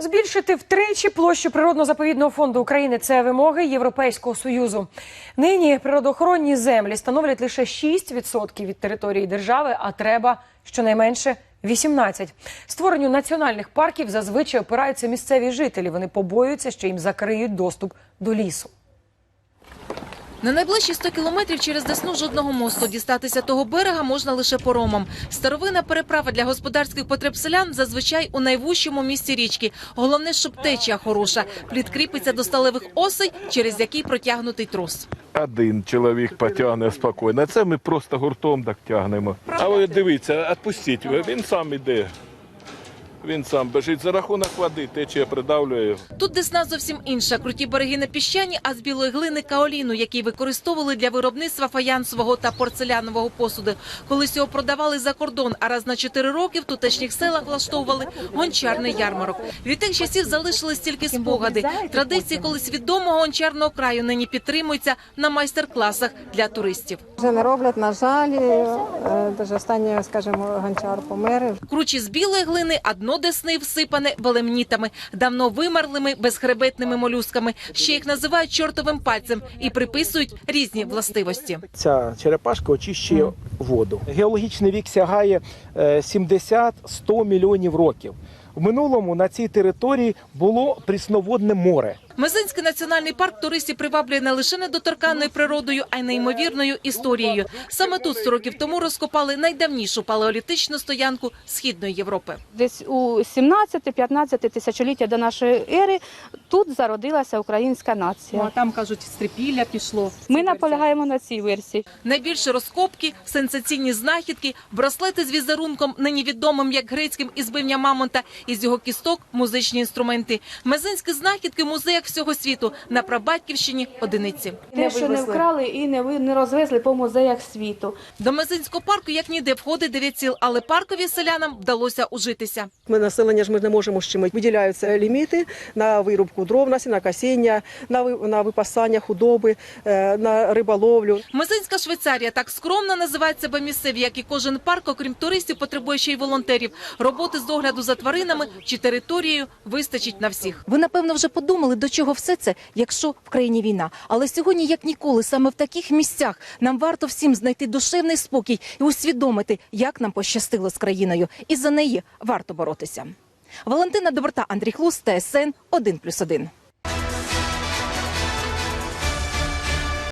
Збільшити втричі площу природно-заповідного фонду України це вимоги Європейського союзу. Нині природоохоронні землі становлять лише 6% від території держави, а треба щонайменше 18. Створенню національних парків зазвичай опираються місцеві жителі. Вони побоюються, що їм закриють доступ до лісу. На найближчі 100 кілометрів через Десну жодного мосту дістатися того берега можна лише поромом. Старовина переправа для господарських потреб селян зазвичай у найвужчому місці річки. Головне, щоб течія хороша. Плід кріпиться до сталевих осей, через який протягнутий трос. Один чоловік потягне спокійно. Це ми просто гуртом так тягнемо. А ви дивіться, відпустіть, він сам іде. Він сам бежить за рахунок води, течія придавлює. Тут Десна зовсім інша. Круті береги не піщані, а з білої глини каоліну, який використовували для виробництва фаянсового та порцелянового посуду. Колись його продавали за кордон, а раз на 4 роки в тутешніх селах влаштовували гончарний ярмарок. Від тих часів залишились тільки спогади. Традиції колись відомого гончарного краю нині підтримуються на майстер-класах для туристів. Вже не роблять, на жаль, е, дуже останній, скажімо, гончар помер. Кручі з білої глини, а дно десни всипане велемнітами, давно вимерлими безхребетними молюсками. Ще їх називають чортовим пальцем і приписують різні властивості. Ця черепашка очищує воду. Геологічний вік сягає е, 70-100 мільйонів років. В минулому на цій території було прісноводне море. Мезинський національний парк туристів приваблює не лише недоторканною природою, а й неймовірною історією. Саме тут 100 років тому розкопали найдавнішу палеолітичну стоянку східної Європи. Десь у 17-15 тисячоліття до нашої ери тут зародилася українська нація. Ну, а там кажуть, стрипілля пішло. Ми наполягаємо на цій версії. Найбільше розкопки, сенсаційні знахідки, браслети з візерунком, нині відомим як грецьким ізбивня мамонта, із його кісток музичні інструменти. Мезинські знахідки в музеях всього світу на прабатьківщині одиниці. Те, що не вкрали і не ви- не розвезли по музеях світу. До Мезинського парку як ніде входить дев'ять сіл, але паркові селянам вдалося ужитися. Ми населення ж ми не можемо з чим. Виділяються ліміти на вирубку дров, на сінокосіння, на ви- на випасання худоби, е, на риболовлю. Мезинська Швейцарія так скромно називають себе місцеві, як і кожен парк, окрім туристів, потребує ще й волонтерів. Роботи з догляду за тваринами чи територією вистачить на всіх. Ви напевно вже подумали, до чого все це, якщо в країні війна. Але сьогодні, як ніколи, саме в таких місцях нам варто всім знайти душевний спокій і усвідомити, як нам пощастило з країною, і за неї варто боротися. Валентина Доброта, Андрій Хлус, ТСН 1+,1.